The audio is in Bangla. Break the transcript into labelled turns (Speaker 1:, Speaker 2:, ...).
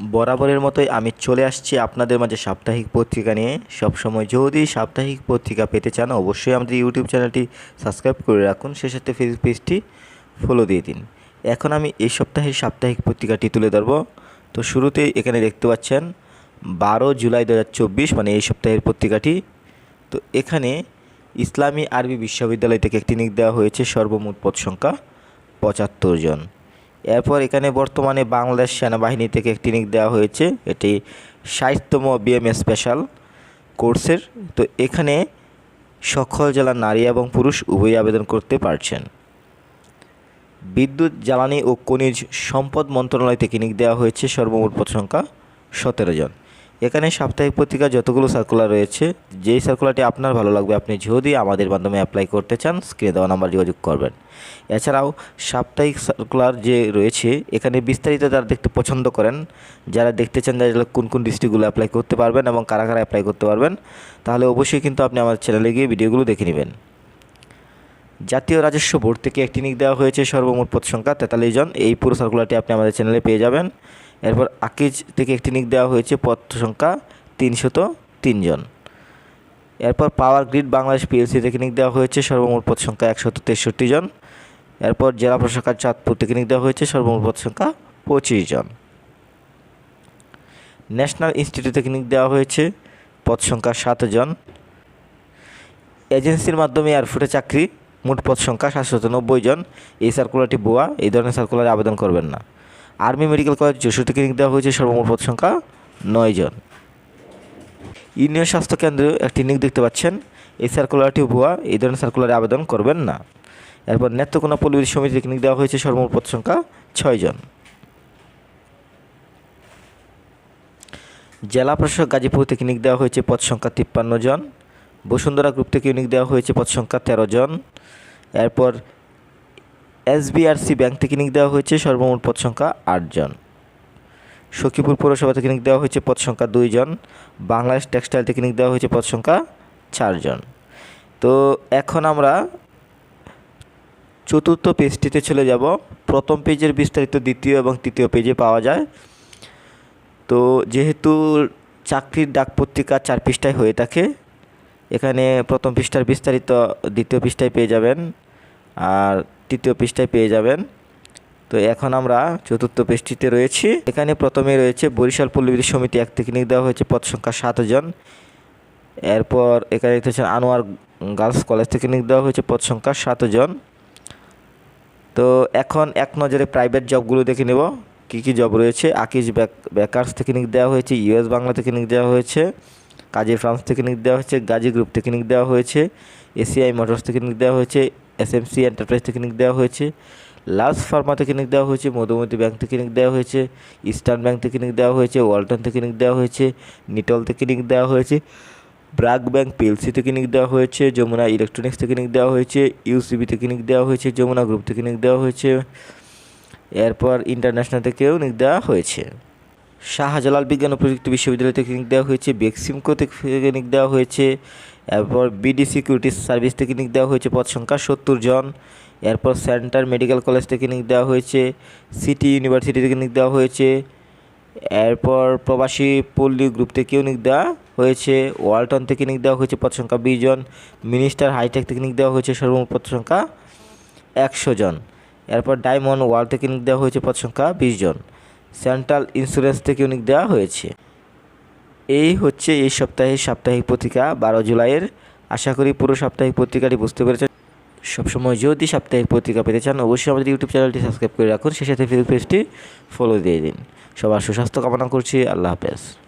Speaker 1: বরাবরের মতোই আমি চলে আসছি আপনাদের মাঝে সাপ্তাহিক পত্রিকা নিয়ে। সবসময় যদি সাপ্তাহিক পত্রিকা পেতে চান, অবশ্যই আমাদের ইউটিউব চ্যানেলটি সাবস্ক্রাইব করে রাখুন। সে সাথে ফেসবুক পেজটি ফলো দিয়ে দিন। এখন আমি এই সপ্তাহের সাপ্তাহিক পত্রিকাটি তুলে ধরবো। তো শুরুতেই এখানে দেখতে পাচ্ছেন, বারো জুলাই দু হাজার চব্বিশ মানে এই সপ্তাহের পত্রিকাটি। তো এখানে ইসলামী আরবি বিশ্ববিদ্যালয় থেকে একটি নিয়োগ দেওয়া হয়েছে সর্বমোট পদ সংখ্যা পঁচাত্তর জন। এরপর এখানে বর্তমানে বাংলাদেশ সেনাবাহিনী থেকে নিয়োগ দেওয়া হয়েছে। এটি ষাটতম বিএমএ স্পেশাল কোর্সের। তো এখানে সকল জেলার নারী এবং পুরুষ উভয়ই আবেদন করতে পারছেন। বিদ্যুৎ, জ্বালানি ও খনিজ সম্পদ মন্ত্রণালয় থেকে নিক দেওয়া হয়েছে সর্বমোট পদ সংখ্যা সতেরো জন। এখানে সাপ্তাহিক পত্রিকা যতগুলো সার্কুলার রয়েছে, যেই সার্কুলারটি আপনার ভালো লাগবে, আপনি যদি আমাদের মাধ্যমে অ্যাপ্লাই করতে চান স্ক্রিনে দেওয়া নাম্বার যোগাযোগ করবেন। এছাড়াও সাপ্তাহিক সার্কুলার যে রয়েছে, এখানে বিস্তারিত যারা দেখতে পছন্দ করেন, যারা দেখতে চান যারা কোন কোন ডিস্ট্রিক্টগুলো অ্যাপ্লাই করতে পারবেন এবং কারা কারা অ্যাপ্লাই করতে পারবেন, তাহলে অবশ্যই কিন্তু আপনি আমার চ্যানেলে গিয়ে ভিডিওগুলো দেখে নেবেন। জাতীয় রাজস্ব বোর্ড থেকে একটি নিক দেওয়া হয়েছে সর্বমোট পদ সংখ্যা তেতাল্লিশ জন। এই পুরো সার্কুলারটি আপনি আমাদের চ্যানেলে পেয়ে যাবেন। এরপর আকিজ থেকে একটি নিক দেওয়া হয়েছে পদ সংখ্যা তিনশত তিনজন এরপর পাওয়ার গ্রিড বাংলাদেশ পিএলসি থেকে নিক দেওয়া হয়েছে সর্বমোট পদ সংখ্যা একশত তেষট্টি জন। এরপর জেলা প্রশাখার চাঁদপুর থেকে নিক দেওয়া হয়েছে সর্বমোট পদ সংখ্যা পঁচিশ জন। ন্যাশনাল ইনস্টিটিউট থেকে নিক দেওয়া হয়েছে পদ সংখ্যা সাত জন। এজেন্সির মাধ্যমে এয়ারফোর্টে চাকরি। মোট পদ সংখ্যা সাতশত জন। এই সার্কুলারটি ভুয়া এই ধরনের সার্কুলারে আবেদন করবেন না। আর্মি মেডিকেল কলেজ যশোর থেকে দেওয়া হয়েছে, সর্বমোট পদ সংখ্যা নয় জন। ইউনিয়ন স্বাস্থ্য কেন্দ্রে একটি নিয়োগ দেখতে পাচ্ছেন। এই সার্কুলারটি ভুয়া এই ধরনের সার্কুলারে আবেদন করবেন না। এরপর নেত্রকোনা পল্লী সমিতি থেকে নিয়োগ দেওয়া হয়েছে, সর্বমোট পদ সংখ্যা ছয় জন। জেলা প্রশাসক গাজীপুর থেকে দেওয়া হয়েছে, পদ সংখ্যা তিপ্পান্ন জন। বসুন্ধরা গ্রুপ থেকে নিয়োগ দেওয়া হয়েছে, পদ সংখ্যা তেরো জন। এরপর এসবিআরসি ব্যাংক থেকে নিয়োগ দেওয়া হয়েছে সর্বমোট পদ সংখ্যা আট জন। সখীপুর পৌরসভা থেকে নিয়োগ দেওয়া হয়েছে পদ সংখ্যা দুই জন। বাংলাদেশ টেক্সটাইল থেকে নিয়োগ দেওয়া হয়েছে পদ সংখ্যা চারজন তো এখন আমরা চতুর্থ পেজটিতে চলে যাব। প্রথম পেজের বিস্তারিত দ্বিতীয় এবং তৃতীয় পেজে পাওয়া যায়। তো যেহেতু চাকরির ডাক পত্রিকা চার পৃষ্ঠায় হয়ে থাকে, এখানে প্রথম পৃষ্ঠার বিস্তারিত দ্বিতীয় পৃষ্ঠায় পেয়ে যাবেন। আর তৃতীয় পৃষ্ঠায় পেয়ে যাবেন। তো এখন আমরা চতুর্থ পৃষ্ঠিতে রয়েছি। এখানে প্রথমে রয়েছে বরিশাল পল্লীবিদ্যুৎ সমিতি এক থেকে নিয়োগ দেওয়া হয়েছে, পদ সংখ্যা সাতজন এরপর এখানে পাচ্ছেন আনোয়ার গার্লস কলেজ থেকে নিয়োগ দেওয়া হয়েছে, পদ সংখ্যা সাতজন তো এখন এক নজরে প্রাইভেট জবগুলো দেখে নেব। কী কী জব রয়েছে? আকিজ বেকার্স থেকে নিয়োগ দেওয়া হয়েছে ইউএস বাংলা থেকে নিয়োগ দেওয়া হয়েছে, কাজী ফ্রান্স থেকে নিয়োগ দেওয়া হয়েছে, গাজী গ্রুপ থেকে নিয়োগ দেওয়া হয়েছে, এসিআই মোটরস থেকে নিয়োগ দেওয়া হয়েছে এসএমসি এন্টারপ্রাইজ থেকে নিয়োগ দেওয়া হয়েছে লার্জ ফার্মা থেকে নিয়োগ দেওয়া হয়েছে মধুমতি ব্যাংক থেকে নিয়োগ দেওয়া হয়েছে ইস্টার্ন ব্যাংক থেকে নিয়োগ দেওয়া হয়েছে ওয়ালটন থেকে নিয়োগ দেওয়া হয়েছে নিটল থেকে নিয়োগ দেওয়া হয়েছে ব্রাক ব্যাংক পিএলসি থেকে নিয়োগ দেওয়া হয়েছে যমুনা ইলেকট্রনিক্স থেকে নিয়োগ দেওয়া হয়েছে ইউসিবি থেকে নিয়োগ দেওয়া হয়েছে যমুনা গ্রুপ থেকে নিয়োগ দেওয়া হয়েছে এরপর ইন্টারন্যাশনাল থেকেও নিয়োগ দেওয়া হয়েছে শাহজালাল বিজ্ঞান ও প্রযুক্তি বিশ্ববিদ্যালয় থেকে নিয়োগ দেওয়া হয়েছে বেক্সিমকো থেকে নিয়োগ দেওয়া হয়েছে এরপর বিডি সিকিউরিটি সার্ভিস থেকে নিয়োগ দেওয়া হয়েছে পদ সংখ্যা সত্তর জন। এরপর সেন্টার মেডিকেল কলেজ থেকে নিয়োগ দেওয়া হয়েছে সিটি ইউনিভার্সিটি থেকে নিয়োগ দেওয়া হয়েছে। এরপর প্রবাসী পল্লী গ্রুপ থেকেও নিয়োগ দেওয়া হয়েছে ওয়ালটন থেকে নিয়োগ দেওয়া হয়েছে পদ সংখ্যা বিশ জন। মিনিস্টার হাইটেক থেকে নিয়োগ দেওয়া হয়েছে সর্বমোট পদ সংখ্যা একশো জন। এরপর ডায়মন্ড ওয়ার্ল্ড থেকে নিয়োগ দেওয়া হয়েছে পদ সংখ্যা বিশ জন। সেন্ট্রাল ইন্স্যুরেন্স থেকে নিয়োগ দেওয়া হয়েছে। এই হচ্ছে এই সপ্তাহের সাপ্তাহিক পত্রিকা, বারো জুলাইয়ের। আশা করি পুরো সাপ্তাহিক পত্রিকাটি বুঝতে পেরেছেন। সবসময় যদি সাপ্তাহিক পত্রিকা পেতে চান, অবশ্যই আমাদের ইউটিউব চ্যানেলটি সাবস্ক্রাইব করে রাখুন। সে সাথে ফেসবুক পেজটি ফলো দিয়ে দিন। সবার সুস্বাস্থ্য কামনা করছি। আল্লাহ হাফেজ।